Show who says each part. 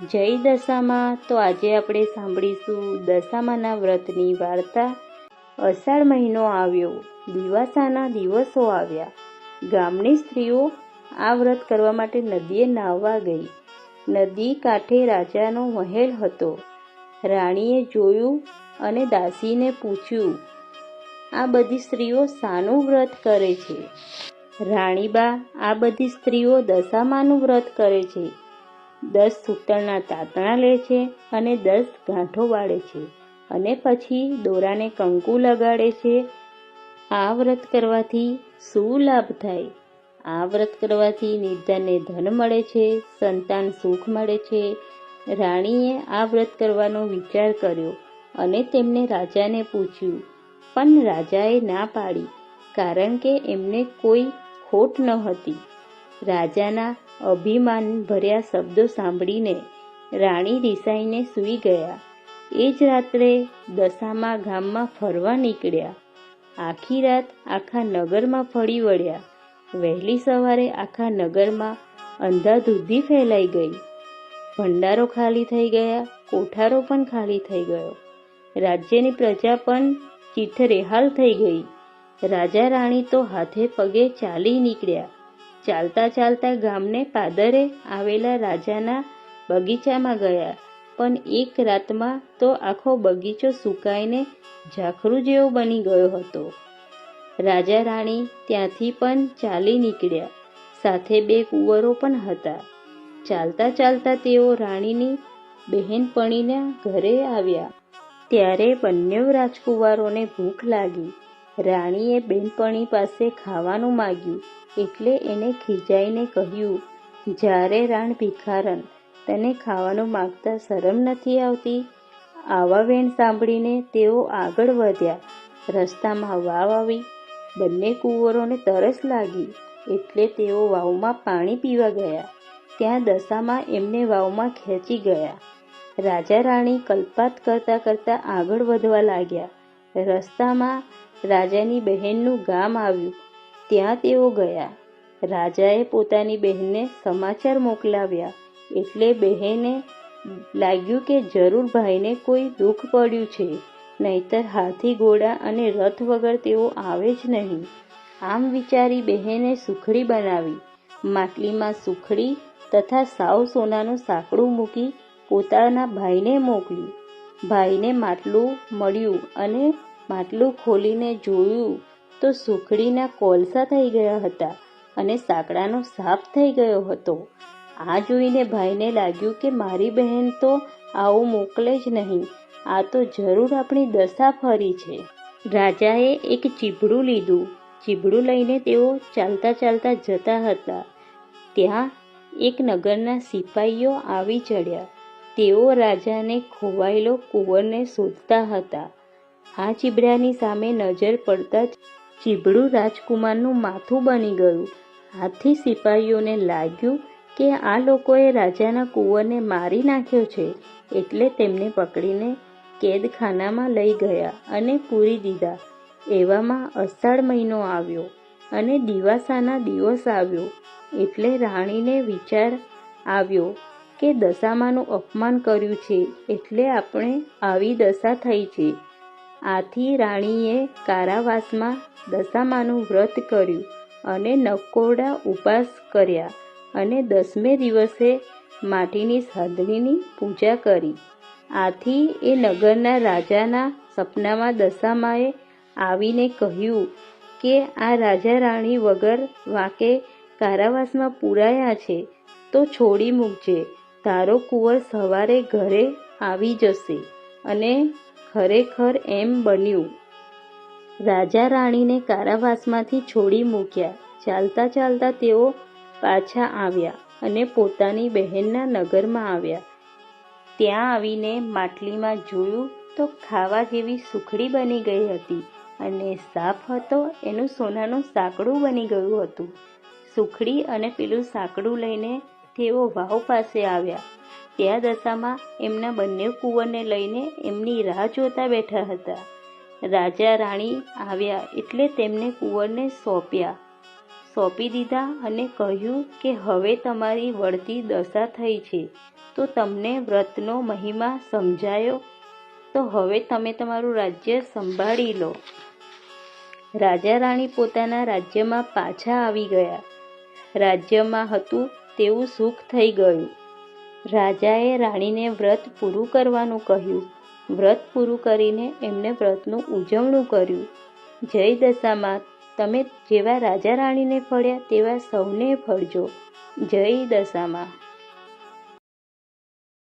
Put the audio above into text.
Speaker 1: જય દશામાં. તો આજે આપણે સાંભળીશું દશામાના વ્રતની વાર્તા. અષાઢ મહિનો આવ્યો. દિવાસાના દિવસો આવ્યા. ગામની સ્ત્રીઓ આ વ્રત કરવા માટે નદીએ નાહવા ગઈ. નદી કાંઠે રાજાનો મહેલ હતો. રાણીએ જોયું અને દાસીને પૂછ્યું, આ બધી સ્ત્રીઓ શાનું વ્રત કરે છે? રાણીબા, આ બધી સ્ત્રીઓ દશામાનું વ્રત કરે છે. દસ સૂતરના તાતણા લે છે અને દસ ગાંઠો વાળે છે અને પછી દોરાને કંકુ લગાડે છે. આ વ્રત કરવાથી શું લાભ થાય? આ વ્રત કરવાથી નિધનને ધન મળે છે, સંતાન સુખ મળે છે. રાણીએ આ વ્રત કરવાનો વિચાર કર્યો અને તેમને રાજાને પૂછ્યું, પણ રાજાએ ના પાડી, કારણ કે એમને કોઈ ખોટ ન હતી. રાજાના અભિમાન ભર્યા શબ્દો સાંભળીને રાણી રિસાઈને સૂઈ ગયા. એ જ રાત્રે દશામાં ગામમાં ફરવા નીકળ્યા. આખી રાત આખા નગરમાં ફરી વળ્યા. વહેલી સવારે આખા નગરમાં અંધાધૂંધી ફેલાઈ ગઈ. ભંડારો ખાલી થઈ ગયા, કોઠારો પણ ખાલી થઈ ગયો. રાજ્યની પ્રજા પણ ચીથરેહાલ થઈ ગઈ. રાજા રાણી તો હાથે પગે ચાલી નીકળ્યા. ચાલતા ચાલતા ગામને પાદરે આવેલા રાજાના બગીચામાં ગયા. પણ એક રાતમાં તો આખો બગીચો સુકાઈને ઝાખરું જેવો બની ગયો હતો. રાજા રાણી ત્યાંથી પણ ચાલી નીકળ્યા. સાથે બે કુંવરો પણ હતા. ચાલતા ચાલતા તેઓ રાણીની બહેનપણીના ઘરે આવ્યા. ત્યારે બંને રાજકુંવારોને ભૂખ લાગી. રાણીએ બેનપણી પાસે ખાવાનું માગ્યું એટલે એને ખીજાઈને કહ્યું, જ્યારે રાણ ભિખારન તને ખાવાનું માગતા શરમ નથી આવતી? આવા વેણ સાંભળીને તેઓ આગળ વધ્યા. રસ્તામાં વાવ આવી. બંને કુંવરોને તરસ લાગી એટલે તેઓ વાવમાં પાણી પીવા ગયા. ત્યાં દશામાં એમને વાવમાં ખેંચી ગયા. રાજા રાણી કલ્પાત કરતાં કરતાં આગળ વધવા લાગ્યા. રસ્તામાં રાજાની બહેનનું ગામ આવ્યું. ત્યાં તેઓ ગયા. રાજાએ પોતાની બહેનને સમાચાર મોકલાવ્યા. એટલે બહેને લાગ્યું કે જરૂર ભાઈને કોઈ દુઃખ પડ્યું છે. નહીતર હાથી ઘોડા અને રથ વગર તેઓ આવે જ નહીં. આમ વિચારી બહેને સુખડી બનાવી. માટલીમાં સુખડી તથા સાવ સોનાનું સાંકડું મૂકી પોતાના ભાઈને મોકલ્યું. ભાઈને માટલું મળ્યું અને માટલું ખોલીને જોયું તો સુખડીના કોલસા થઈ ગયા હતા અને સાંકડાનો સાપ થઈ ગયો હતો. આ જોઈને ભાઈને લાગ્યું કે મારી બહેન તો આવું મોકલે જ નહીં, આ તો જરૂર આપણી દશા ફરી છે. રાજાએ એક ચીભડું લીધું. ચીભડું લઈને તેઓ ચાલતા ચાલતા જતા હતા. ત્યાં એક નગરના સિપાહીઓ આવી ચડ્યા. તેઓ રાજાને ખોવાયેલો કુંવરને શોધતા હતા. આ ચીબડાની સામે નજર પડતા ચીબડું રાજકુમારનું માથું બની ગયું. આથી સિપાહીઓને લાગ્યું કે આ લોકોએ રાજાના કુંવરને મારી નાખ્યો છે, એટલે તેમને પકડીને કેદખાનામાં લઈ ગયા અને પૂરી દીધા. એવામાં અષાઢ મહિનો આવ્યો અને દિવાસાના દિવસ આવ્યો, એટલે રાણીને વિચાર આવ્યો કે દશામાનું અપમાન કર્યું છે એટલે આપણે આવી દશા થઈ છે. આથી રાણીએ કારાવાસમાં દશામાનું વ્રત કર્યું અને નકોરડા ઉપાસ કર્યા અને દસમે દિવસે માટીની સાધનીની પૂજા કરી. આથી એ નગરના રાજાના સપનામાં દશામાએ આવીને કહ્યું કે આ રાજા રાણી વગર વાંકે કારાવાસમાં પૂરાયા છે તો છોડી મૂકજે. તારો કુંવર સવારે ઘરે આવી જશે અને ખરેખર એમ બન્યું. રાજા રાણીને કારાવાસમાંથી છોડી મૂક્યા. ચાલતા ચાલતા તેઓ પાછા આવ્યા અને પોતાની બહેનના નગરમાં આવ્યા. ત્યાં આવીને માટલીમાં જોયું તો ખાવા જેવી સુખડી બની ગઈ હતી અને સાપ હતો એનું સોનાનું સાંકડું બની ગયું હતું. સુખડી અને પેલું સાંકડું લઈને તેઓ વાવ પાસે આવ્યા. ત્યાં દશામાં એમના બંને કુંવરને લઈને એમની રાહ જોતા બેઠા હતા. રાજા રાણી આવ્યા એટલે તેમને કુંવરને સોંપ્યા. સોંપી દીધા અને કહ્યું કે હવે તમારી વળતી દશા થઈ છે. તો તમને વ્રતનો મહિમા સમજાયો? તો હવે તમે તમારું રાજ્ય સંભાળી લો. રાજા રાણી પોતાના રાજ્યમાં પાછા આવી ગયા. રાજ્યમાં હતું તેવું સુખ થઈ ગયું. રાજાએ રાણીને વ્રત પૂરું કરવાનું કહ્યું. વ્રત પૂરું કરીને એમને વ્રતનું ઉજવણું કર્યું. જય દશામાં, તમે જેવા રાજા રાણીને ફળ્યા તેવા સૌને ફળજો. જય દશામાં.